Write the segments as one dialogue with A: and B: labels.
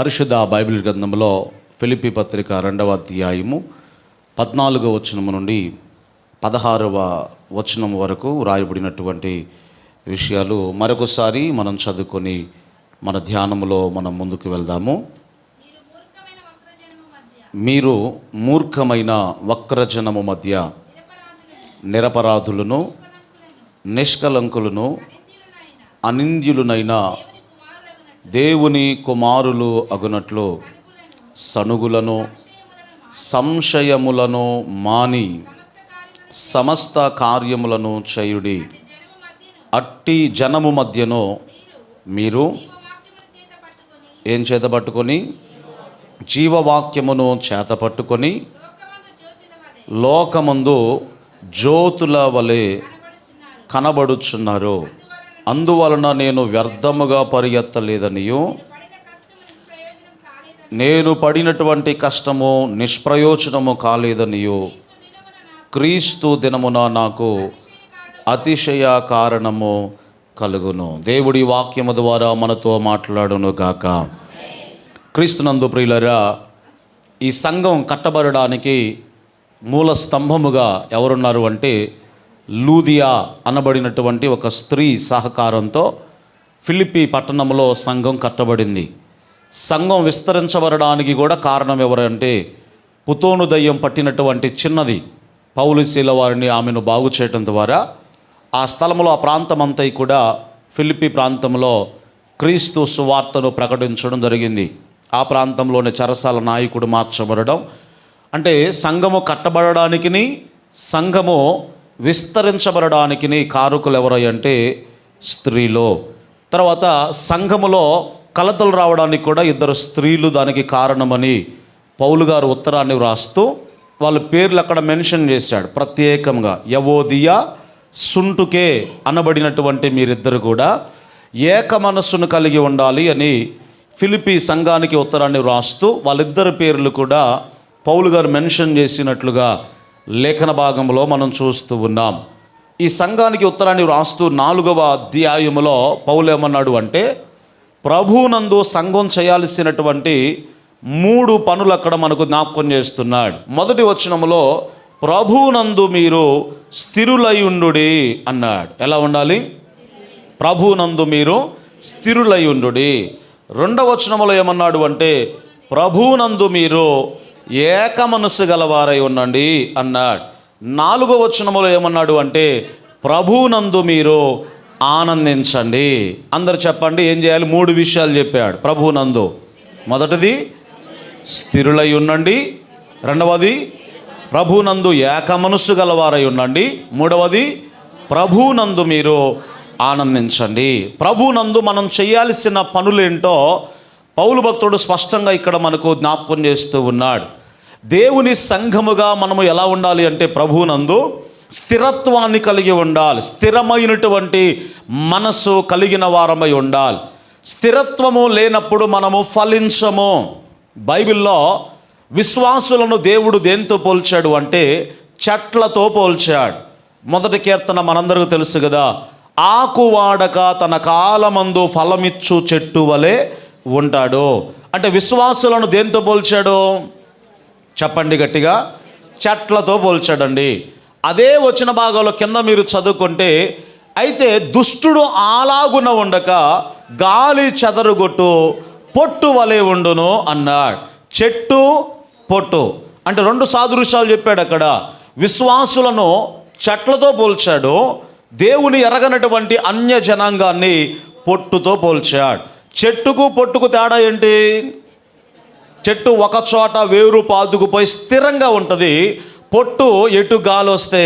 A: పరిశుద్ధ బైబిల్ గ్రంథంలో ఫిలిపి పత్రిక రెండవ అధ్యాయము పద్నాలుగవ వచనము నుండి పదహారవ వచనం వరకు వ్రాయబడినటువంటి విషయాలు మరొకసారి మనం చదువుకొని మన ధ్యానములో మనం ముందుకు వెళ్దాము. మీరు మూర్ఖమైన వక్రజనము మధ్య నిరపరాధులను నిష్కలంకులను అనింద్యులునైన దేవుని కుమారులు అగునట్లు సనుగులను సంశయములను మాని సమస్త కార్యములను చేయుడి. అట్టి జనము మధ్యను మీరు ఏం చేతపట్టుకొని జీవవాక్యమును చేతపట్టుకొని లోకమందు జ్యోతుల వలె కనబడుచున్నారు. అందువలన నేను వ్యర్థముగా పరిగెత్తలేదనియు. నేను పడినటువంటి కష్టము నిష్ప్రయోజనము కాలేదనియు. క్రీస్తు దినమున నాకు అతిశయ కారణము కలుగును. దేవుడి వాక్యము ద్వారా మనతో మాట్లాడును గాక. క్రీస్తునందు ప్రియులరా ఈ సంఘం కట్టబడడానికి మూల స్తంభముగా ఎవరున్నారు అంటే లూదియా అనబడినటువంటి ఒక స్త్రీ సహకారంతో ఫిలిపి పట్టణంలో సంఘం కట్టబడింది. సంఘం విస్తరించబడడానికి కూడా కారణం ఎవరంటే పుతోను దయ్యం పట్టినటువంటి చిన్నది పౌలుశీల వారిని ఆమెను బాగు చేయటం ద్వారా ఆ స్థలంలో ఆ ప్రాంతం అంతా కూడా ఫిలిపి ప్రాంతంలో క్రీస్తు సువార్తను ప్రకటించడం జరిగింది. ఆ ప్రాంతంలోని చరసాల నాయకుడు మార్చబడడం. అంటే సంఘము కట్టబడడానికి సంఘము విస్తరించబడడానికిని కారకులు ఎవరై అంటే స్త్రీలు. తర్వాత సంఘములో కలతలు రావడానికి కూడా ఇద్దరు స్త్రీలు దానికి కారణమని పౌలు గారు ఉత్తరాన్ని వ్రాస్తూ వాళ్ళ పేర్లు అక్కడ మెన్షన్ చేశాడు. ప్రత్యేకంగా యవోదియా సుంటుకే అనబడినటువంటి మీరిద్దరు కూడా ఏక మనస్సును కలిగి ఉండాలి అని ఫిలిపి సంఘానికి ఉత్తరాన్ని వ్రాస్తూ వాళ్ళిద్దరి పేర్లు కూడా పౌలు గారు మెన్షన్ చేసినట్లుగా లేఖన భాగంలో మనం చూస్తూ ఉన్నాం. ఈ సంఘానికి ఉత్తరాన్ని వ్రాస్తూ నాలుగవ అధ్యాయములో పౌలేమన్నాడు అంటే ప్రభునందు సంఘం చేయాల్సినటువంటి మూడు పనులు అక్కడ మనకు జ్ఞాపకం చేస్తున్నాడు. మొదటి వచనములో ప్రభునందు మీరు స్థిరులయుండుడి అన్నాడు. ఎలా ఉండాలి? ప్రభునందు మీరు స్థిరులయుండు రెండవ వచనములో ఏమన్నాడు అంటే ప్రభునందు మీరు ఏక మనస్సు గలవారై ఉండండి అన్నాడు. నాలుగో వచనములో ఏమన్నాడు అంటే ప్రభునందు మీరు ఆనందించండి. అందరు చెప్పండి ఏం చేయాలి? మూడు విషయాలు చెప్పాడు ప్రభునందు మొదటిది స్థిరులై ఉండండి. రెండవది ప్రభునందు ఏక మనస్సు గలవారై ఉండండి. మూడవది ప్రభునందు మీరు ఆనందించండి. ప్రభునందు మనం చేయాల్సిన పనులేంటో పౌలు భక్తుడు స్పష్టంగా ఇక్కడ మనకు జ్ఞాపకం చేస్తూ ఉన్నాడు. దేవుని సంఘముగా మనము ఎలా ఉండాలి అంటే ప్రభునందు స్థిరత్వాన్ని కలిగి ఉండాలి. స్థిరమైనటువంటి మనస్సు కలిగిన వారమై ఉండాలి. స్థిరత్వము లేనప్పుడు మనము ఫలించము. బైబిల్లో విశ్వాసులను దేవుడు దేంతో పోల్చాడు అంటే చెట్లతో పోల్చాడు. మొదటి కీర్తన మనందరికీ తెలుసు కదా ఆకు వాడక తన కాలమందు ఫలమిచ్చు చెట్టు వలె ఉంటాడు. అంటే విశ్వాసులను దేంతో పోల్చాడు? చెప్పండి గట్టిగా. చెట్లతో పోల్చాడండి. అదే వచ్చిన భాగంలో కింద మీరు చదువుకుంటే అయితే దుష్టుడు ఆలాగున ఉండక గాలి చెదరుగొట్టు పొట్టు వలె ఉండును అన్నాడు. చెట్టు పొట్టు. అంటే రెండు సాదృశ్యాలు చెప్పాడు అక్కడ. విశ్వాసులను చెట్లతో పోల్చాడు. దేవుని ఎరగనటువంటి అన్య జనాంగాన్ని పొట్టుతో పోల్చాడు. చెట్టుకు పొట్టుకు తేడా ఏంటి? చెట్టు ఒక చోట వేరు పాదుకుపోయి స్థిరంగా ఉంటుంది. పొట్టు ఎటు గాలి వస్తే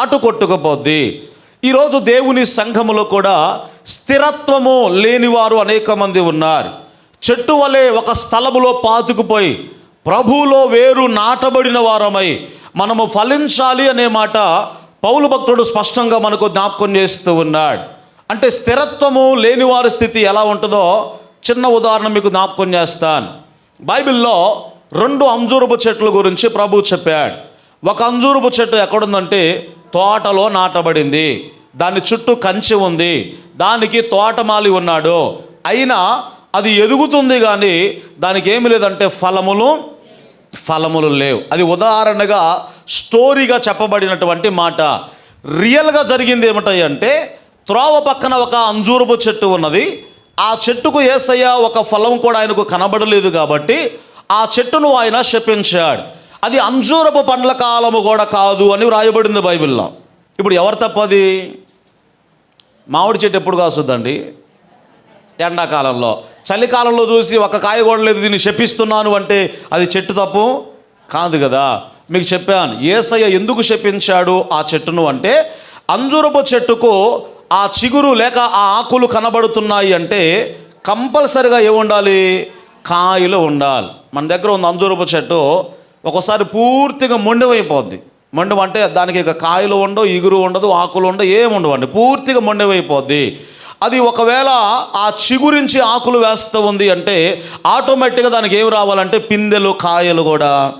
A: అటు కొట్టుకుపోద్ది. ఈరోజు దేవుని సంఘములో కూడా స్థిరత్వము లేనివారు అనేక మంది ఉన్నారు. చెట్టు వలె ఒక స్థలములో పాతుకుపోయి ప్రభువులో వేరు నాటబడిన వారమై మనము ఫలించాలి అనే మాట పౌలు భక్తుడు స్పష్టంగా మనకు జ్ఞాపకం చేస్తూ ఉన్నాడు. అంటే స్థిరత్వము లేని వారి స్థితి ఎలా ఉంటుందో చిన్న ఉదాహరణ మీకు జ్ఞాపకం చేస్తాను. బైబిల్లో రెండు అంజూరపు చెట్ల గురించి ప్రభు చెప్పాడు. ఒక అంజూరపు చెట్టు ఎక్కడుందంటే తోటలో నాటబడింది. దాని చుట్టూ కంచె ఉంది. దానికి తోటమాలి ఉన్నాడు. అయినా అది ఎదుగుతుంది కానీ దానికి ఏమి లేదంటే ఫలములు ఫలములు లేవు. అది ఉదాహరణగా స్టోరీగా చెప్పబడినటువంటి మాట. రియల్గా జరిగింది ఏమిటంటే త్రోవ పక్కన ఒక అంజూరపు చెట్టు ఉన్నది. ఆ చెట్టుకు ఏసయ్య ఒక ఫలం కూడా ఆయనకు కనబడలేదు కాబట్టి ఆ చెట్టును ఆయన శపించాడు. అది అంజూరపు పండ్ల కాలము కూడా కాదు అని వ్రాయబడింది బైబిల్లో. ఇప్పుడు ఎవరు తప్పది మామిడి చెట్టు ఎప్పుడు కాస్తుందండి ఎండాకాలంలో. చలికాలంలో చూసి ఒక కాయ కూడా లేదు దీన్ని శపిస్తున్నాను అంటే అది చెట్టు తప్పు? కాదు కదా. మీకు చెప్పాను ఏసయ్య ఎందుకు శపించాడు ఆ చెట్టును అంటే అంజూరపు చెట్టుకు ఆ చిగురు లేక ఆ ఆకులు కనబడుతున్నాయి అంటే కంపల్సరిగా ఏముండాలి కాయలు ఉండాలి. మన దగ్గర ఉన్న అంజూరపు చెట్టు ఒకసారి పూర్తిగా మొండివైపోద్ది. మొండం అంటే దానికి ఇక కాయలు ఉండవు ఇగురు ఉండదు ఆకులు ఉండవు ఏముండవు అండి పూర్తిగా మొండివైపోద్ది. అది ఒకవేళ ఆ చిగురించి ఆకులు వేస్తూ ఉంది అంటే ఆటోమేటిక్గా దానికి ఏం రావాలంటే పిందెలు కాయలు కూడా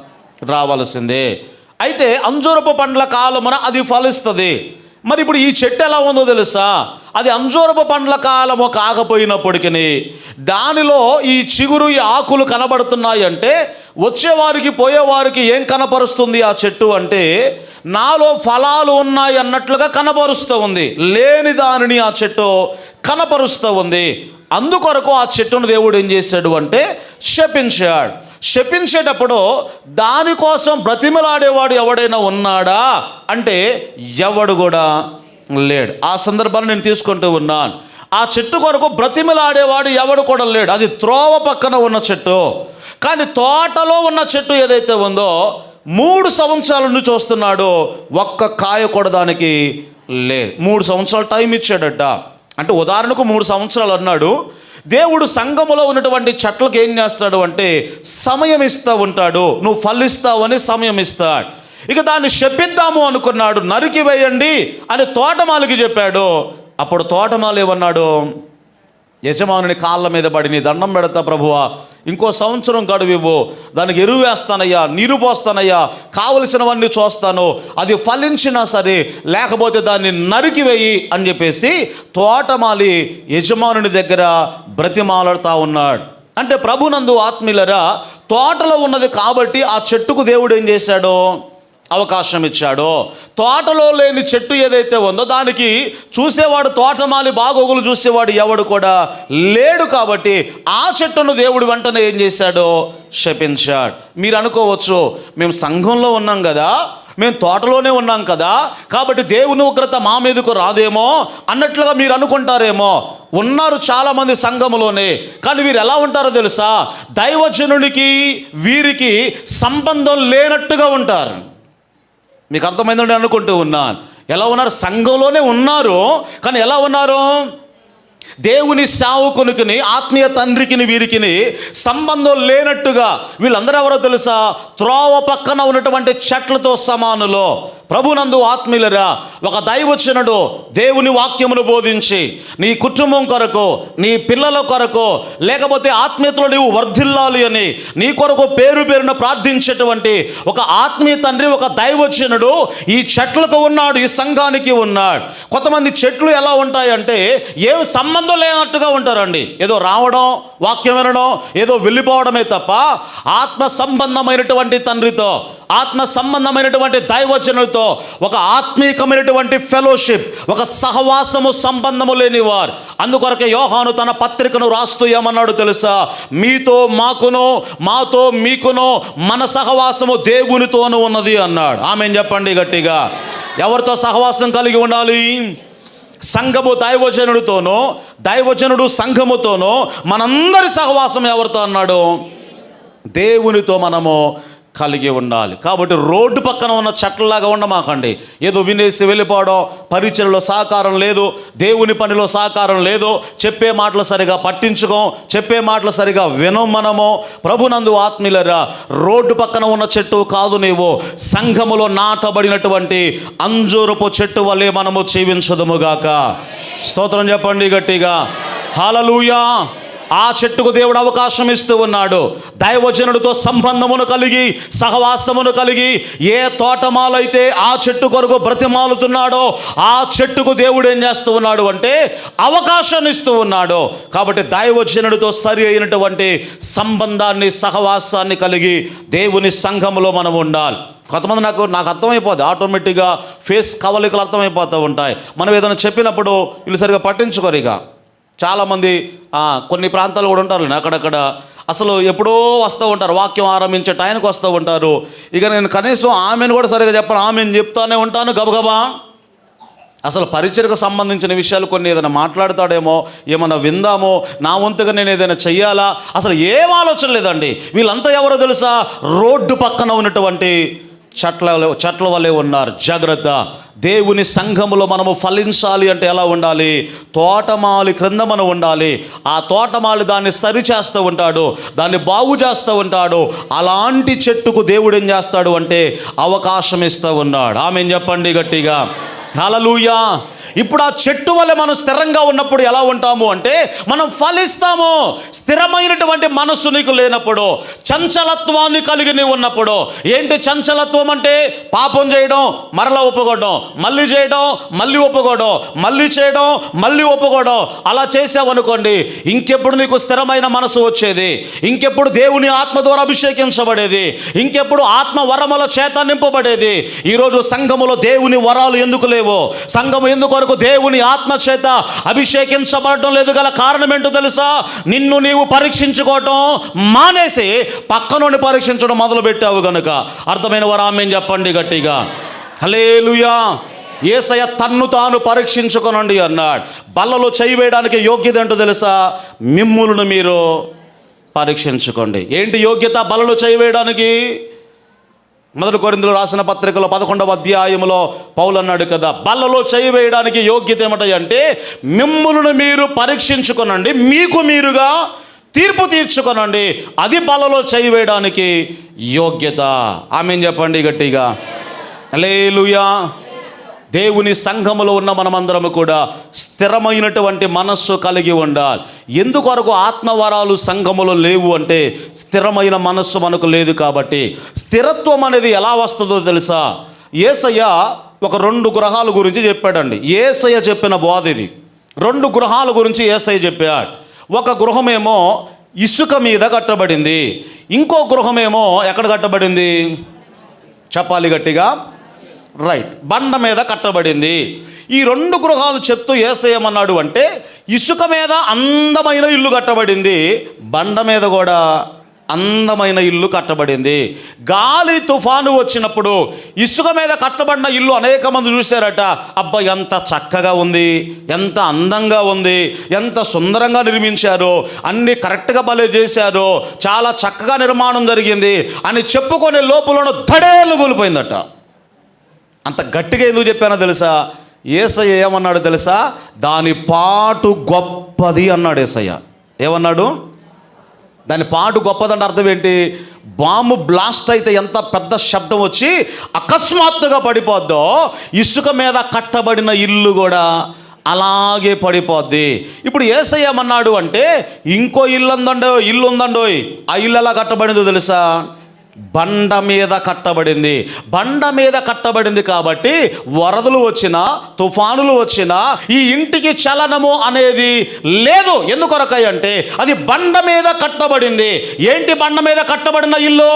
A: రావాల్సిందే. అయితే అంజూరపు పండ్ల కాలమున అది ఫలిస్తుంది. మరి ఇప్పుడు ఈ చెట్టు ఎలా ఉందో తెలుసా? అది అంజూరపు పండ్ల కాలము కాకపోయినప్పటికీ దానిలో ఈ చిగురు ఈ ఆకులు కనబడుతున్నాయి అంటే వచ్చేవారికి పోయేవారికి ఏం కనపరుస్తుంది ఆ చెట్టు అంటే నాలో ఫలాలు ఉన్నాయి అన్నట్లుగా కనపరుస్తూ ఉంది. లేని దానిని ఆ చెట్టు కనపరుస్తూ ఉంది. అందుకొరకు ఆ చెట్టును దేవుడు ఏం చేశాడు అంటే శపించాడు. శపించేటప్పుడు దానికోసం బ్రతిమలాడేవాడు ఎవడైనా ఉన్నాడా? అంటే ఎవడు కూడా లేడు. ఆ సందర్భాన్ని నేను తీసుకుంటూ ఉన్నాను. ఆ చెట్టు కొరకు బ్రతిమలాడేవాడు ఎవడు కూడా లేడు. అది త్రోవ పక్కన ఉన్న చెట్టు. కానీ తోటలో ఉన్న చెట్టు ఏదైతే ఉందో మూడు సంవత్సరాల నుండి చూస్తున్నాడో. ఒక్క కాయ కూడా దానికి లేదు. మూడు సంవత్సరాలు టైం ఇచ్చాడట. అంటే ఉదాహరణకు మూడు సంవత్సరాలు అన్నాడు. దేవుడు సంఘములో ఉన్నటువంటి చెట్లకు ఏం చేస్తాడు అంటే సమయం ఇస్తూ ఉంటాడు. నువ్వు ఫలిస్తావని సమయం ఇస్తాడు ఇక దాన్ని శపిద్దాము అనుకున్నాడు. నరికి వేయండి అని తోటమాలికి చెప్పాడు. అప్పుడు తోటమాలు ఏమన్నాడు? యజమానుని కాళ్ళ మీద పడి నీ దండం పెడతా ప్రభువా. ఇంకో సంవత్సరం గడువివ్వు. దానికి ఎరువు వేస్తానయ్యా నీరు పోస్తానయ్యా కావలసినవన్నీ చూస్తాను. అది ఫలించినా సరే లేకపోతే దాన్ని నరికివేయి అని చెప్పేసి తోటమాలి యజమానుని దగ్గర బ్రతిమాలడుతూ ఉన్నాడు. అంటే ప్రభునందు ఆత్మీయులరా తోటలో ఉన్నది కాబట్టి ఆ చెట్టుకు దేవుడు ఏం చేశాడు? అవకాశం ఇచ్చాడో. తోటలో లేని చెట్టు ఏదైతే ఉందో దానికి చూసేవాడు తోటమాలి బాగోగులు చూసేవాడు ఎవడు కూడా లేడు కాబట్టి ఆ చెట్టును దేవుడు వెంటనే ఏం చేశాడో శపించాడు. మీరు అనుకోవచ్చు మేము సంఘంలో ఉన్నాం కదా మేము తోటలోనే ఉన్నాం కదా కాబట్టి దేవుని ఉగ్రత మా మీదకు రాదేమో అన్నట్లుగా మీరు అనుకుంటారేమో. ఉన్నారు చాలామంది సంఘములోనే కానీ వీరు ఎలా ఉంటారో తెలుసా? దైవజనునికి వీరికి సంబంధం లేనట్టుగా ఉంటారు. మీకు అర్థమైందని అనుకుంటూ ఉన్నాను. ఎలా ఉన్నారు? సంఘంలోనే ఉన్నారు. కానీ ఎలా ఉన్నారు? దేవుని సావుకునికి ఆత్మీయ తండ్రికిని వీరికిని సంబంధం లేనట్టుగా వీళ్ళందరూ ఎవరో తెలుసా? త్రోవ పక్కన ఉన్నటువంటి చెట్లతో సమానులో. ప్రభునందు ఆత్మీయులరా ఒక దైవచనుడు దేవుని వాక్యమును బోధించి నీ కుటుంబం కొరకు నీ పిల్లల కొరకు లేకపోతే ఆత్మీయతలో నీవు వర్ధిల్లాలి అని నీ కొరకు పేరు పేరున ప్రార్థించేటువంటి ఒక ఆత్మీయ తండ్రి ఒక దైవచనుడు ఈ చెట్లకు ఉన్నాడు ఈ సంఘానికి ఉన్నాడు. కొంతమంది చెట్లు ఎలా ఉంటాయంటే ఏం సంబంధం లేనట్టుగా ఉంటారండి. ఏదో రావడం వాక్యం వినడం ఏదో వెళ్ళిపోవడమే తప్ప ఆత్మ సంబంధమైనటువంటి తండ్రితో ఆత్మ సంబంధమైనటువంటి దైవచనులతో ఒక ఆత్మీకమైనటువంటి ఫెలోషిప్ ఒక సహవాసము సంబంధము లేనివారు. అందుకొరకే యోహాను తన పత్రికను రాస్తూ ఏమన్నాడు తెలుసా? మీతో మాకును మాతో మీకును మన సహవాసము దేవునితోనూ ఉన్నది అన్నాడు. ఆమె చెప్పండి గట్టిగా. ఎవరితో సహవాసం కలిగి ఉండాలి? సంఘము దైవజనుడితోనో దైవజనుడు సంఘముతోనో మనందరి సహవాసం ఎవరితో అన్నాడు? దేవునితో మనము కలిగి ఉండాలి. కాబట్టి రోడ్డు పక్కన ఉన్న చెట్లలాగా ఉండమాకండి. ఏదో వినేసి వెళ్ళిపోవడం పరిచయలో సహకారం లేదు దేవుని పనిలో సహకారం లేదు చెప్పే మాటలు సరిగా పట్టించుకోం చెప్పే మాటలు సరిగా వినం మనము. ప్రభునందు ఆత్మీయులరా రోడ్డు పక్కన ఉన్న చెట్టు కాదు నీవు. సంఘములో నాటబడినటువంటి అంజూరపు చెట్టు వల్లే మనము జీవించదుముగాక స్తోత్రం చెప్పండి గట్టిగా. హాలలుయా ఆ చెట్టుకు దేవుడు అవకాశం ఇస్తూ ఉన్నాడు. దైవజనుడితో సంబంధమును కలిగి సహవాసమును కలిగి ఏ తోటమాలైతే ఆ చెట్టు కొరకు బ్రతిమాలుతున్నాడో ఆ చెట్టుకు దేవుడు ఏం చేస్తూ ఉన్నాడు అంటే అవకాశాన్ని ఇస్తూ ఉన్నాడు. కాబట్టి దైవజనుడితో సరి అయినటువంటి సంబంధాన్ని సహవాసాన్ని కలిగి దేవుని సంఘములో మనం ఉండాలి. కొంతమంది నాకు నాకు అర్థమైపోద్ది ఆటోమేటిక్గా ఫేస్ కవలికలు అర్థమైపోతూ ఉంటాయి. మనం ఏదైనా చెప్పినప్పుడు వీళ్ళు సరిగా పట్టించుకోరు ఇక. చాలామంది కొన్ని ప్రాంతాలు కూడా ఉంటారు అక్కడక్కడ. అసలు ఎప్పుడో వస్తూ ఉంటారు వాక్యం ఆరంభించే టైంకి వస్తూ ఉంటారు. ఇక నేను కనీసం ఆమెను కూడా సరిగా చెప్పను ఆమెను చెప్తానే ఉంటాను గబగబా. అసలు పరిచయకు సంబంధించిన విషయాలు కొన్ని ఏదైనా మాట్లాడతాడేమో ఏమైనా విందామో నా వంతుగా నేను ఏదైనా చెయ్యాలా? అసలు ఏం ఆలోచన లేదండి. వీళ్ళంతా ఎవరో తెలుసా? రోడ్డు పక్కన ఉన్నటువంటి చెట్ల చెట్ల వలె ఉన్నారు. జాగ్రత్త. దేవుని సంఘములో మనము ఫలించాలి అంటే ఎలా ఉండాలి? తోటమాలి క్రింద మనం ఉండాలి. ఆ తోటమాలి దాన్ని సరి చేస్తూ ఉంటాడు. దాన్ని బాగు చేస్తూ ఉంటాడు. అలాంటి చెట్టుకు దేవుడు ఏం చేస్తాడు అంటే అవకాశం ఇస్తూ ఉన్నాడు. ఆమె చెప్పండి గట్టిగా. హలలుయా ఇప్పుడు ఆ చెట్టు వల్ల మనం స్థిరంగా ఉన్నప్పుడు ఎలా ఉంటాము అంటే మనం ఫలిస్తాము. స్థిరమైనటువంటి మనస్సు నీకు లేనప్పుడు చంచలత్వాన్ని కలిగి నీవు ఉన్నప్పుడు ఏంటి చంచలత్వం అంటే? పాపం చేయడం మరలా ఒప్పుకోవడం మళ్ళీ చేయడం మళ్ళీ ఒప్పుకోవడం మళ్ళీ చేయడం మళ్ళీ ఒప్పుకోవడం. అలా చేసావనుకోండి ఇంకెప్పుడు నీకు స్థిరమైన మనసు వచ్చేది? ఇంకెప్పుడు దేవుని ఆత్మ ద్వారా అభిషేకించబడేది? ఇంకెప్పుడు ఆత్మ వరముల చేత నింపబడేది? ఈరోజు సంఘములో దేవుని వరాలు ఎందుకు లేవు? సంఘము ఎందుకు వరకు దేవుని ఆత్మ చేత అభిషేకించబడటం లేదు. గల కారణం ఏంటో తెలుసా? నిన్ను నీవు పరీక్షించుకోవటం మానేసి పక్కనుండి పరీక్షించడం మొదలు పెట్టావు గనుక. అర్థమైన వారు ఆమె చెప్పండి గట్టిగా. హలేలుయా ఏసయ తన్ను తాను పరీక్షించుకోనండి అన్నాడు. బల్లలో చేయి వేయడానికి యోగ్యత ఏంటో తెలుసా? మిమ్ములను మీరు పరీక్షించుకోండి. ఏంటి యోగ్యత? బలలో చేయి వేయడానికి? మొదటి కొరిందులు రాసిన పత్రికలో పదకొండవ అధ్యాయంలో పౌలు అన్నాడు కదా బల్లలో చేయి వేయడానికి యోగ్యత ఏమిటి అంటే మిమ్ములను మీరు పరీక్షించుకొనండి మీకు మీరుగా తీర్పు తీర్చుకొనండి అది బలలో చేయి వేయడానికి యోగ్యత. ఆమె చెప్పండి గట్టిగా. లేలుయా దేవుని సంఘములో ఉన్న మనమందరము కూడా స్థిరమైనటువంటి మనస్సు కలిగి ఉండాలి. ఎందుకొరకు ఆత్మవరాలు సంఘములో లేవు అంటే స్థిరమైన మనస్సు మనకు లేదు కాబట్టి. స్థిరత్వం అనేది ఎలా వస్తుందో తెలుసా? ఏసయ్య ఒక రెండు గ్రహాల గురించి చెప్పాడండి. ఏసయ్య చెప్పిన బోధ ఇది. రెండు గృహాల గురించి ఏసయ్య చెప్పాడు. ఒక గృహమేమో ఇసుక మీద కట్టబడింది. ఇంకో గృహమేమో ఎక్కడ కట్టబడింది? చెప్పాలి గట్టిగా. రైట్ బండ మీద కట్టబడింది. ఈ రెండు గృహాలు చెప్తూ ఏసేయమన్నాడు అంటే ఇసుక మీద అందమైన ఇల్లు కట్టబడింది బండ మీద కూడా అందమైన ఇల్లు కట్టబడింది. గాలి తుఫాను వచ్చినప్పుడు ఇసుక మీద కట్టబడిన ఇల్లు అనేక మంది చూశారట. అబ్బా ఎంత చక్కగా ఉంది ఎంత అందంగా ఉంది ఎంత సుందరంగా నిర్మించారు అన్ని కరెక్ట్గా భలే చేశారు చాలా చక్కగా నిర్మాణం జరిగింది అని చెప్పుకునే లోపల దడేలు కూలిపోయిందట. అంత గట్టిగా ఎందుకు చెప్పానో తెలుసా? ఏసయ్య ఏమన్నాడు తెలుసా? దాని పాటు గొప్పది అన్నాడు ఏసయ్య. ఏమన్నాడు? దాని పాటు గొప్పదంటే అర్థం ఏంటి? బాంబు బ్లాస్ట్ అయితే ఎంత పెద్ద శబ్దం వచ్చి అకస్మాత్తుగా పడిపోద్దో ఇసుక మీద కట్టబడిన ఇల్లు కూడా అలాగే పడిపోద్ది. ఇప్పుడు ఏసయ్యమన్నాడు అంటే ఇంకో ఇల్లు ఉందండో ఇల్లు ఉందండోయ్ ఆ ఇల్లు ఎలా కట్టబడిందో తెలుసా? బండ మీద కట్టబడింది. బండ మీద కట్టబడింది కాబట్టి వరదలు వచ్చినా తుఫానులు వచ్చినా ఈ ఇంటికి చలనము అనేది లేదు. ఎందుకొరకై అంటే అది బండ మీద కట్టబడింది. ఏంటి బండ మీద కట్టబడిన ఇల్లు?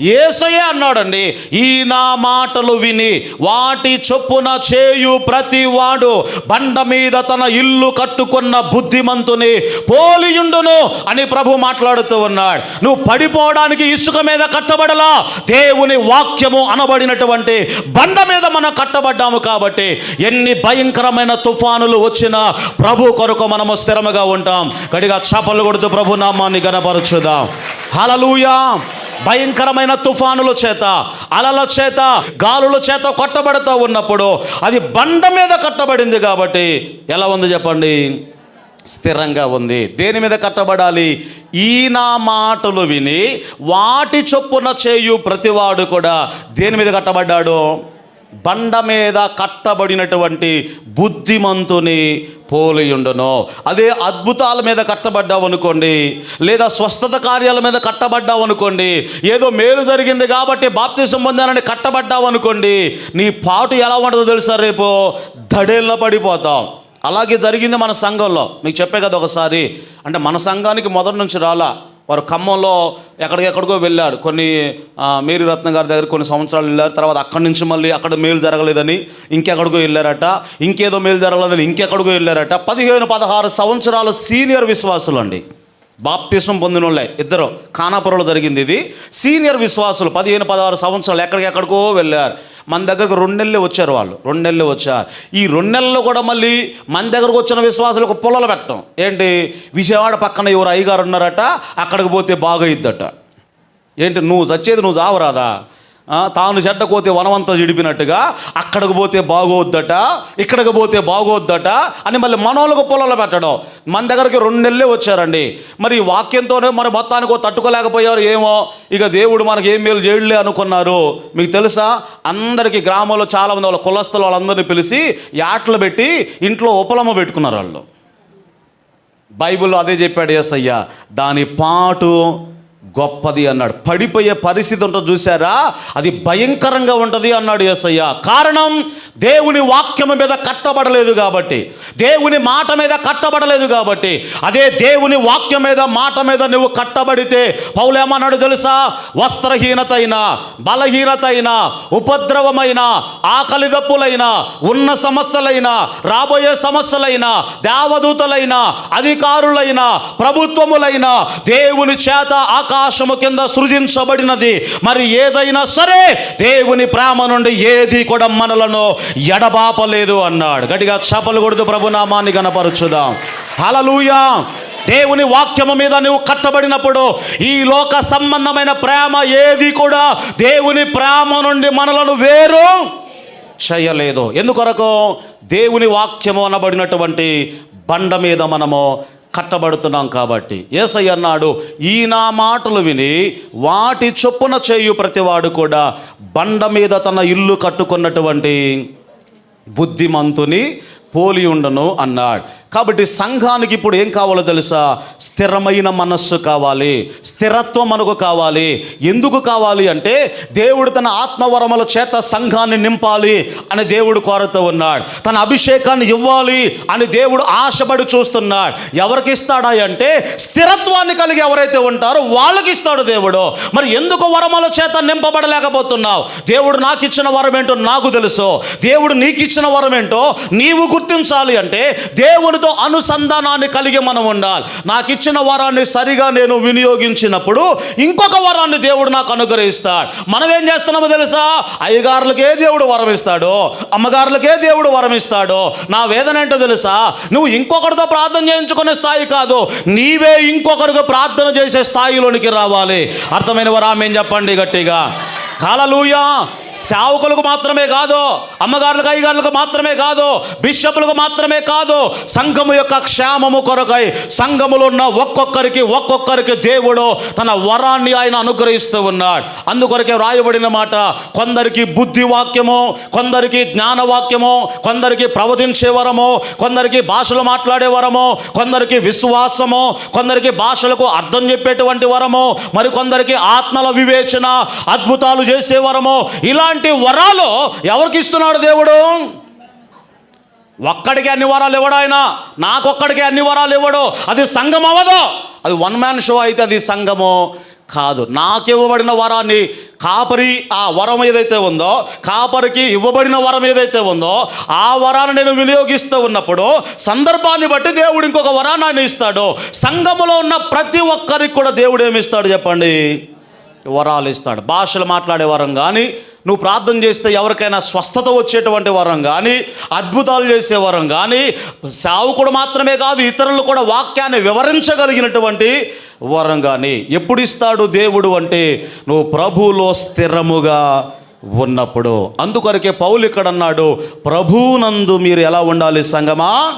A: ఏసయ్య అన్నాడండి ఈ నా మాటలు విని వాటి చొప్పున చేయు ప్రతి వాడు బండ మీద తన ఇల్లు కట్టుకున్న బుద్ధిమంతుని పోలియుండును అని ప్రభు మాట్లాడుతూ ఉన్నాడు. నువ్వు పడిపోవడానికి ఇసుక మీద కట్టబడి కట్టబడలా. దేవుని వాక్యము అనబడినటువంటి బండ మీద మనం కట్టబడ్డాము కాబట్టి ఎన్ని భయంకరమైన తుఫానులు వచ్చినా ప్రభు కొరకు మనము స్థిరముగా ఉంటాం. గడిగా చపలు కొడుతూ ప్రభు నామాన్ని గనపరచుదాం. హలలుయా భయంకరమైన తుఫానుల చేత అలల చేత గాలుల చేత కొట్టబడుతూ ఉన్నప్పుడు అది బండ మీద కట్టబడింది కాబట్టి ఎలా ఉంది చెప్పండి? స్థిరంగా ఉంది. దేని మీద కట్టబడాలి? ఈ నా మాటలు విని వాటి చొప్పున చేయు ప్రతివాడు కూడా దేని మీద కట్టబడ్డాడు? బండ మీద కట్టబడినటువంటి బుద్ధిమంతుని పోలియుండును. అదే అద్భుతాల మీద కట్టబడ్డావు అనుకోండి లేదా స్వస్థత కార్యాల మీద కట్టబడ్డావు అనుకోండి ఏదో మేలు జరిగింది కాబట్టి బాప్తిసం పొందానని కట్టబడ్డావు అనుకోండి నీ పాటు ఎలా ఉంటుందో తెలుసా రేపు? దడేళ్ళ పడిపోతాం. అలాగే జరిగింది మన సంఘంలో. మీకు చెప్పే కదా ఒకసారి. అంటే మన సంఘానికి మొదటి నుంచి రాలా. వారు ఖమ్మంలో ఎక్కడికెక్కడికో వెళ్ళారు కొన్ని మేరీ రత్న గారి దగ్గర కొన్ని సంవత్సరాలు వెళ్ళారు. తర్వాత అక్కడి నుంచి మళ్ళీ అక్కడ మేలు జరగలేదని ఇంకెక్కడికో వెళ్ళారట. ఇంకేదో మేలు జరగలేదని ఇంకెక్కడికో వెళ్ళారట. పదిహేను పదహారు సంవత్సరాల సీనియర్ విశ్వాసులు అండి బాప్తిసం పొందిన వాళ్ళే ఇద్దరు. కానాపురంలో జరిగింది ఇది. సీనియర్ విశ్వాసులు పదిహేను పదహారు సంవత్సరాలు ఎక్కడికెక్కడికో వెళ్ళారు. మన దగ్గరకు రెండు నెలలు వచ్చారు వాళ్ళు. రెండు నెలలు వచ్చారు. ఈ రెండు నెలల్లో కూడా మళ్ళీ మన దగ్గరకు వచ్చిన విశ్వాసులకు పొలాలు పెట్టడం. ఏంటి? విజయవాడ పక్కన ఎవరు అయ్యగారు ఉన్నారట అక్కడికి పోతే బాగయిద్దట ఏంటి? నువ్వు చచ్చేది నువ్వు చావరాదా? తాను చెడ్డ కోతే వనమంతా జిడిపినట్టుగా అక్కడికి పోతే బాగోద్దట ఇక్కడికి పోతే బాగోద్దట అని మళ్ళీ మనోళ్ళకు పొలంలో పెట్టడం. మన దగ్గరికి రెండు నెలలే వచ్చారండి. మరి వాక్యంతోనే మరి మొత్తానికి తట్టుకోలేకపోయారు ఏమో. ఇక దేవుడు మనకి ఏం మేలు చేయలే అనుకున్నారు. మీకు తెలుసా? అందరికీ గ్రామంలో చాలామంది వాళ్ళ కులస్తుల వాళ్ళందరినీ పిలిచి యాట్లు పెట్టి ఇంట్లో ఉపలమ పెట్టుకున్నారు వాళ్ళు. బైబిల్లో అదే చెప్పాడు యేసయ్య దాని పాటు గొప్పది అన్నాడు. పడిపోయే పరిస్థితి ఉంటుంది చూసారా అది భయంకరంగా ఉంటుంది అన్నాడు యేసయ్య. కారణం దేవుని వాక్యం మీద కట్టబడలేదు కాబట్టి దేవుని మాట మీద కట్టబడలేదు కాబట్టి అదే దేవుని వాక్యం మీద మాట మీద నువ్వు కట్టబడితే పౌలేమన్నాడు తెలుసా? వస్త్రహీనత అయినా బలహీనత అయినా ఉపద్రవమైన ఆకలి దప్పులైనా ఉన్న సమస్యలైనా రాబోయే సమస్యలైనా దేవదూతలైనా అధికారులైనా ప్రభుత్వములైన దేవుని చేత ఆకాశము కింద సృజించబడినది. మరి ఏదైనా సరే దేవుని ప్రేమ నుండి ఏది కూడా మనలను ఎడబాపలేదు అన్నాడు. గట్టిగా చపలు కొడుతూ ప్రభునామాన్ని గనపరచుదాం హలలుయా దేవుని వాక్యము మీద నువ్వు కట్టబడినప్పుడు ఈ లోక సంబంధమైన ప్రేమ ఏది కూడా దేవుని ప్రేమ నుండి మనలను వేరు చేయలేదు. ఎందుకొరకు? దేవుని వాక్యము అనబడినటువంటి బండ మీద మనము కట్టబడుతున్నాం కాబట్టి. ఏసై అన్నాడు ఈ నా మాటలు విని వాటి చొప్పున చేయు ప్రతివాడు కూడా బండ మీద తన ఇల్లు కట్టుకున్నటువంటి బుద్ధిమంతుని పోలి ఉండను అన్నాడు. కాబట్టి సంఘానికి ఇప్పుడు ఏం కావాలో తెలుసా? స్థిరమైన మనస్సు కావాలి. స్థిరత్వం మనకు కావాలి. ఎందుకు కావాలి అంటే దేవుడు తన ఆత్మవరముల చేత సంఘాన్ని నింపాలి అని దేవుడు కోరుతూ ఉన్నాడు. తన అభిషేకాన్ని ఇవ్వాలి అని దేవుడు ఆశపడి చూస్తున్నాడు. ఎవరికి ఇస్తాడా అంటే స్థిరత్వాన్ని కలిగి ఎవరైతే ఉంటారో వాళ్ళకి ఇస్తాడు దేవుడు. మరి ఎందుకు వరముల చేత నింపబడలేకపోతున్నావు? దేవుడు నాకు ఇచ్చిన వరం ఏంటో నాకు తెలుసు. దేవుడు నీకు ఇచ్చిన వరం ఏంటో నీవు గుర్తించాలి అంటే దేవునితో అనుసంధానాన్ని కలిగి మనం ఉండాలి. నాకు ఇచ్చిన వరాన్ని సరిగా నేను వినియోగించినప్పుడు ఇంకొక వరాన్ని దేవుడు నాకు అనుగ్రహిస్తాడు. మనం ఏం చేస్తున్నామో తెలుసా? అయ్యగారులకే దేవుడు వరం ఇస్తాడు. అమ్మగారులకే దేవుడు వరం నా వేదన ఏంటో తెలుసా? నువ్వు ఇంకొకరితో ప్రార్థన చేయించుకునే స్థాయి కాదు. నీవే ఇంకొకరికి ప్రార్థన చేసే స్థాయిలోనికి రావాలి. అర్థమైన వరామేం చెప్పండి గట్టిగా. కాలలుయా సేవకులకు మాత్రమే కాదు అమ్మగారులకు అయ్యగారులకు మాత్రమే కాదు బిషపులకు మాత్రమే కాదు సంఘము యొక్క క్షేమము కొరకై సంఘములో ఉన్న ఒక్కొక్కరికి ఒక్కొక్కరికి దేవుడు తన వరాన్ని ఆయన అనుగ్రహిస్తూ ఉన్నాడు. అందుకొరకే వ్రాయబడిన మాట కొందరికి బుద్ధి వాక్యము కొందరికి జ్ఞాన వాక్యము కొందరికి ప్రవచించే వరము కొందరికి భాషలు మాట్లాడే వరము కొందరికి విశ్వాసము కొందరికి భాషలకు అర్థం చెప్పేటువంటి వరము మరి కొందరికి ఆత్మల వివేచన అద్భుతాలు చేసే వరము ఇలా ఇలాంటి వరాలు ఎవరికి ఇస్తున్నాడు దేవుడు? ఒక్కడికి అన్ని వరాలు ఇవ్వడు ఆయన. నాకొక్కడికి అన్ని వరాలు ఇవ్వడు. అది సంఘం అవ్వదు. అది వన్ మ్యాన్ షో అయితే అది సంఘము కాదు. నాకు ఇవ్వబడిన వరాన్ని కాపరి ఆ వరం ఏదైతే ఉందో కాపరికి ఇవ్వబడిన వరం ఏదైతే ఉందో ఆ వరాన్ని నేను వినియోగిస్తూ ఉన్నప్పుడు సందర్భాన్ని బట్టి దేవుడు ఇంకొక వరాన్ని ఆయన ఇస్తాడు. సంఘములో ఉన్న ప్రతి ఒక్కరికి కూడా దేవుడు ఏమి ఇస్తాడు చెప్పండి? వరాలు ఇస్తాడు. భాషలు మాట్లాడే వరం కానీ నువ్వు ప్రార్థన చేస్తే ఎవరికైనా స్వస్థత వచ్చేటువంటి వరం కానీ అద్భుతాలు చేసే వరం కానీ సేవకుడు మాత్రమే కాదు ఇతరులు కూడా వాక్యాన్ని వివరించగలిగినటువంటి వరం కానీ ఎప్పుడు ఇస్తాడు దేవుడు అంటే నువ్వు ప్రభువులో స్థిరముగా ఉన్నప్పుడు. అందుకొరకే పౌలు ఇక్కడ అన్నాడు ప్రభువునందు మీరు ఎలా ఉండాలి సంగమా?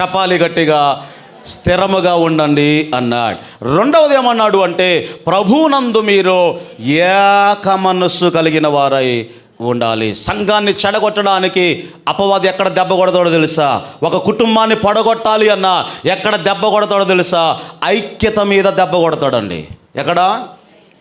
A: చెప్పాలి గట్టిగా. స్థిరముగా ఉండండి అన్నాడు. రెండవది ఏమన్నాడు అంటే ప్రభునందు మీరు ఏక మనస్సు కలిగిన వారై ఉండాలి. సంఘాన్ని చెడగొట్టడానికి అపవాది ఎక్కడ దెబ్బ కొడతాడో తెలుసా? ఒక కుటుంబాన్ని పడగొట్టాలి అన్న ఎక్కడ దెబ్బ కొడతాడో తెలుసా? ఐక్యత మీద దెబ్బ కొడతాడండి. ఎక్కడ?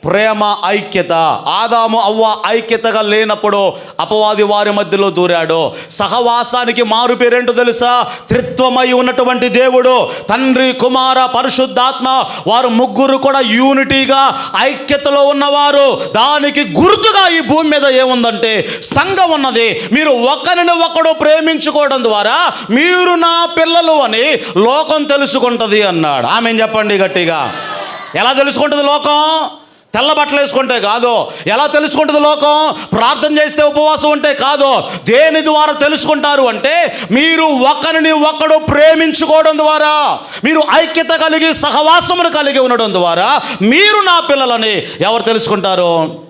A: ప్రేమ ఐక్యత. ఆదాము అవ్వ ఐక్యతగా లేనప్పుడు అపవాది వారి మధ్యలో దూరాడు. సహవాసానికి మారు పేరేంటో తెలుసా? త్రిత్వమై ఉన్నటువంటి దేవుడు తండ్రి కుమార పరిశుద్ధాత్మ వారు ముగ్గురు కూడా యూనిటీగా ఐక్యతలో ఉన్నవారు. దానికి గుర్తుగా ఈ భూమి మీద ఏముందంటే సంఘం ఉన్నది. మీరు ఒకరిని ఒకడు ప్రేమించుకోవడం ద్వారా మీరు నా పిల్లలు అని లోకం తెలుసుకుంటుంది అన్నాడు. ఆమె చెప్పండి గట్టిగా. ఎలా తెలుసుకుంటుంది లోకం? తెల్ల బట్టలు వేసుకుంటే కాదు. ఎలా తెలుసుకుంటుంది లోకం? ప్రార్థన చేస్తే ఉపవాసం ఉంటే కాదు. దేని ద్వారా తెలుసుకుంటారు అంటే మీరు ఒకరిని ఒకడు ప్రేమించుకోవడం ద్వారా మీరు ఐక్యత కలిగి సహవాసమును కలిగి ఉండడం ద్వారా మీరు నా పిల్లలని ఎవరు తెలుసుకుంటారు?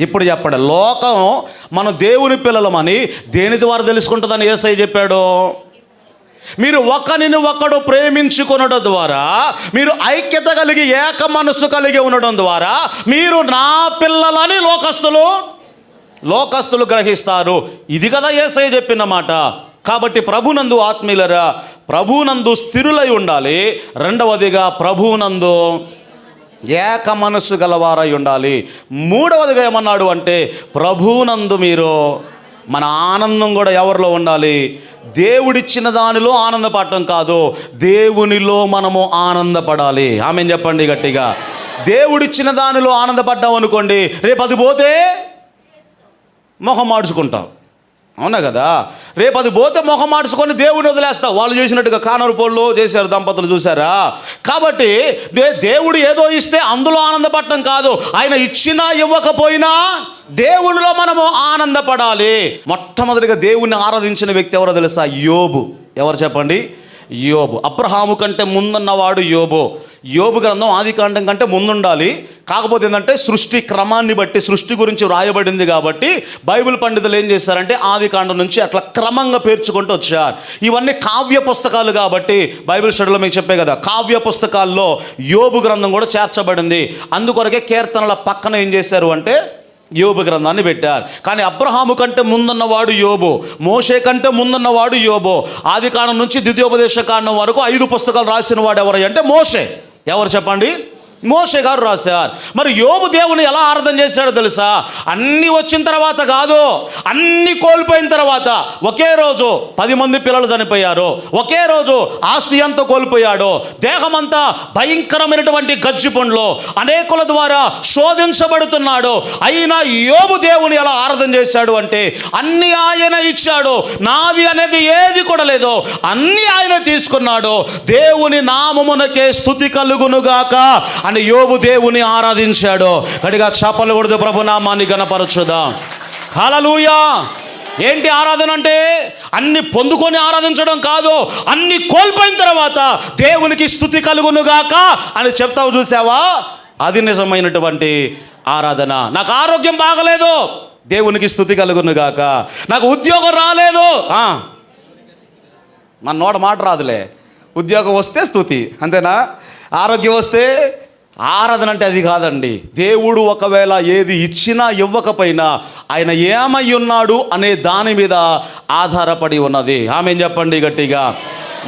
A: ఇప్పుడు చెప్పండి లోకం మన దేవుని పిల్లలమని దేని ద్వారా తెలుసుకుంటుందని ఏసై చెప్పాడు? మీరు ఒకరిని ఒకడు ప్రేమించుకొనడం ద్వారా మీరు ఐక్యత కలిగి ఏక మనస్సు కలిగి ఉండడం ద్వారా మీరు నా పిల్లలని లోకస్తులు లోకస్తులు గ్రహిస్తారు. ఇది కదా ఏసై చెప్పిన మాట. కాబట్టి ప్రభునందు ఆత్మీయులరా ప్రభునందు స్థిరులై ఉండాలి. రెండవదిగా ప్రభునందు ఏక మనస్సు గలవారై ఉండాలి. మూడవదిగా ఏమన్నాడు అంటే ప్రభునందు మీరు మన ఆనందం కూడా ఎవరిలో ఉండాలి? దేవుడిచ్చిన దానిలో ఆనందపడటం కాదు. దేవునిలో మనము ఆనందపడాలి. ఆమె చెప్పండి గట్టిగా. దేవుడిచ్చిన దానిలో ఆనందపడ్డాం అనుకోండి రేపు అది పోతే మొహం మార్చుకుంటాం. అవునా కదా? రేపు అది పోతే మొహం మార్చుకొని దేవుడిని వదిలేస్తావు. వాళ్ళు చేసినట్టుగా కానరు పోళ్ళు చేశారు దంపతులు చూసారా కాబట్టి దే దేవుడు ఏదో ఇస్తే అందులో ఆనందపడటం కాదు. ఆయన ఇచ్చినా ఇవ్వకపోయినా దేవునిలో మనము ఆనందపడాలి. మొట్టమొదటిగా దేవుణ్ణి ఆరాధించిన వ్యక్తి ఎవరో తెలుసా? యోబు. ఎవరు చెప్పండి? యోబు. అబ్రహాము కంటే ముందున్నవాడు యోబు. యోబు గ్రంథం ఆది కాండం కంటే ముందుండాలి. కాకపోతే ఏంటంటే సృష్టి క్రమాన్ని బట్టి సృష్టి గురించి వ్రాయబడింది కాబట్టి బైబిల్ పండితులు ఏం చేశారంటే ఆది కాండం నుంచి అట్లా క్రమంగా పేర్చుకుంటూ వచ్చారు. ఇవన్నీ కావ్య పుస్తకాలు కాబట్టి బైబిల్ స్టడీలో మీకు చెప్పే కదా కావ్య పుస్తకాల్లో యోబు గ్రంథం కూడా చేర్చబడింది. అందుకొరకే కీర్తనల పక్కన ఏం చేశారు అంటే యోబు గ్రంథాన్ని పెట్టారు. కానీ అబ్రహాము కంటే ముందున్నవాడు యోబు మోషే కంటే ముందున్నవాడు యోబు. ఆది కాండం నుంచి ద్వితీయోపదేశ కాండం వరకు ఐదు పుస్తకాలు రాసిన వాడు ఎవరు అంటే మోషే. ఎవరు చెప్పండి? మోషే గారు రాశారు. మరి యోబు దేవుని ఎలా ఆరాధన చేశాడో తెలుసా? అన్నీ వచ్చిన తర్వాత కాదు అన్నీ కోల్పోయిన తర్వాత ఒకే రోజు పది మంది పిల్లలు చనిపోయారు. ఒకే రోజు ఆస్తి అంతా కోల్పోయాడు. దేహమంతా భయంకరమైనటువంటి గజ్జి పండ్లు అనేకుల ద్వారా శోధించబడుతున్నాడు. అయినా యోబు దేవుని ఎలా ఆరాధన చేశాడు అంటే అన్ని ఆయన ఇచ్చాడు. నాది అనేది ఏది కూడా లేదు. అన్ని ఆయన తీసుకున్నాడు. దేవుని నామమునకే స్థుతి కలుగునుగాక. అని యోబు దేవుని ఆరాధించాడు. గడిగా చేపలు కొడుతూ ప్రభు నామాన్ని గణపరచుదాం. హలలుయా ఏంటి ఆరాధన అంటే? అన్ని పొందుకొని ఆరాధించడం కాదు. అన్ని కోల్పోయిన తర్వాత దేవునికి స్థుతి కలుగునుగాక అని చెప్తావు చూసావా? అది నిజమైనటువంటి ఆరాధన. నాకు ఆరోగ్యం బాగలేదు. దేవునికి స్థుతి కలుగునుగాక నాకు ఉద్యోగం రాలేదు. ఆ. మన నోట మాట రాదులే. ఉద్యోగం వస్తే స్థుతి. అంతేనా? ఆరోగ్యం వస్తే ఆరాధన అంటే అది కాదండి. దేవుడు ఒకవేళ ఏది ఇచ్చినా ఇవ్వకపోయినా ఆయన ఏమై ఉన్నాడు అనే దాని మీద ఆధారపడి ఉన్నది. ఆమె చెప్పండి గట్టిగా?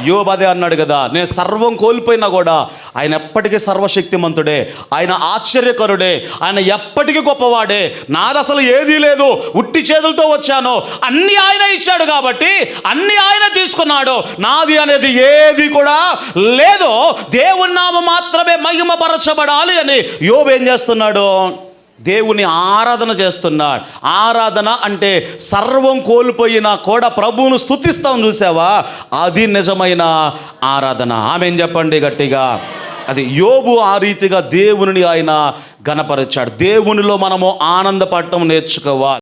A: యోబదే అన్నాడు కదా నేను సర్వం కోల్పోయినా కూడా ఆయన ఎప్పటికీ సర్వశక్తిమంతుడే ఆయన ఆశ్చర్యకరుడే ఆయన ఎప్పటికీ గొప్పవాడే. నాది అసలు ఏదీ లేదు ఉట్టి చేతులతో వచ్చాను. అన్ని ఆయన ఇచ్చాడు కాబట్టి అన్ని ఆయన తీసుకున్నాడు. నాది అనేది ఏది కూడా లేదో దేవుని నామ మాత్రమే మహిమపరచబడాలి అని యోబు ఏం చేస్తున్నాడు? దేవుని ఆరాధన చేస్తున్నాడు. ఆరాధన అంటే సర్వం కోల్పోయినా కూడా ప్రభువును స్థుతిస్తాం చూసావా? అది నిజమైన ఆరాధన. ఆమెం చెప్పండి గట్టిగా? అది యోబు ఆ రీతిగా దేవుని ఆయన గణపరిచాడు. దేవునిలో మనము ఆనందపడటం నేర్చుకోవాలి.